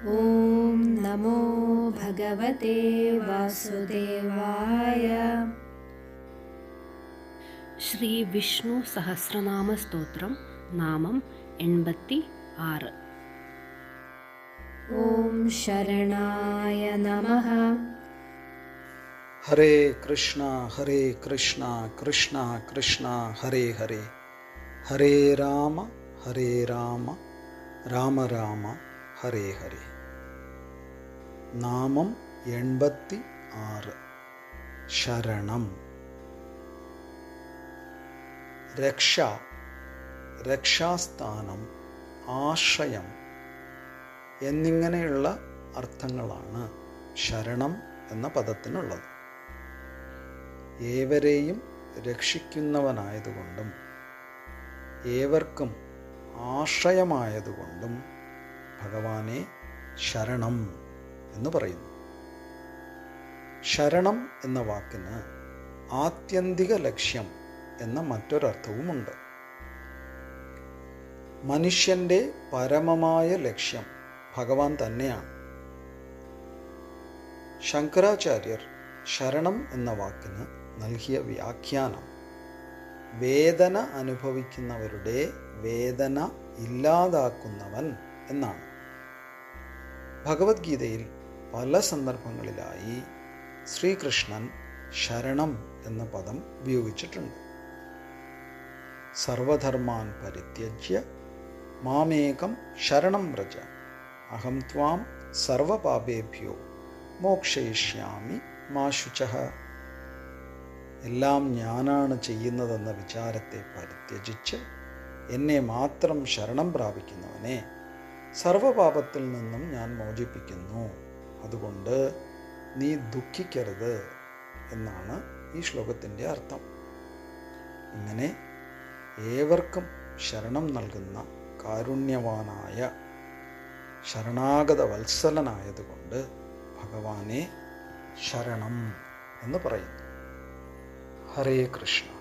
ॐ नमो भगवते वासुदेवाय। श्रीविष्णुसहस्रनामस्तोत्रं नामम् एण्बत्ति आर् ॐ शरणाय नमः। हरे कृष्ण हरे कृष्ण कृष्ण कृष्ण हरे हरे। हरे राम हरे राम राम राम हरे हरे। നാമം എൺപത്തി ആറ്. ശരണം. രക്ഷ രക്ഷാസ്ഥാനം ആശ്രയം എന്നിങ്ങനെയുള്ള അർത്ഥങ്ങളാണ് ശരണം എന്ന പദത്തിനുള്ളത്. ഏവരെയും രക്ഷിക്കുന്നവനായതുകൊണ്ടും ഏവർക്കും ആശ്രയമായതുകൊണ്ടും ഭഗവാനെ ശരണം. എന്ന് പറയുന്നു. ശരണം എന്ന വാക്കിന് ആത്യന്തിക ലക്ഷ്യം എന്ന മറ്റൊരർത്ഥവുമുണ്ട്. മനുഷ്യന്റെ പരമമായ ലക്ഷ്യം ഭഗവാൻ തന്നെയാണ്. ശങ്കരാചാര്യർ ശരണം എന്ന വാക്കിന് നൽകിയ വ്യാഖ്യാനം വേദന അനുഭവിക്കുന്നവരുടെ വേദന ഇല്ലാതാക്കുന്നവൻ എന്നാണ്. ഭഗവത്ഗീതയിൽ പല സന്ദർഭങ്ങളിലായി ശ്രീകൃഷ്ണൻ ശരണം എന്ന പദം ഉപയോഗിച്ചിട്ടുണ്ട്. സർവധർമാൻ പരിത്യജ്യ മാമേകം ശരണം വ്രജ. അഹം ത്വാം സർവപാപേഭ്യോ മോക്ഷയിഷ്യാമി മാശുച എല്ലാം ഞാനാണ് ചെയ്യുന്നതെന്ന വിചാരത്തെ പരിത്യജിച്ച് എന്നെ മാത്രം ശരണം പ്രാപിക്കുന്നവനെ സർവപാപത്തിൽ നിന്നും ഞാൻ മോചിപ്പിക്കുന്നു. അതുകൊണ്ട് നീ ദുഃഖിക്കരുത് എന്നാണ് ഈ ശ്ലോകത്തിന്റെ അർത്ഥം. ഇങ്ങനെ ഏവർക്കും ശരണം നൽകുന്ന കാരുണ്യവാനായ ശരണാഗത വത്സലനായതുകൊണ്ട് ഭഗവാനെ ശരണം എന്ന് പറയുന്നു. ഹരേ കൃഷ്ണ.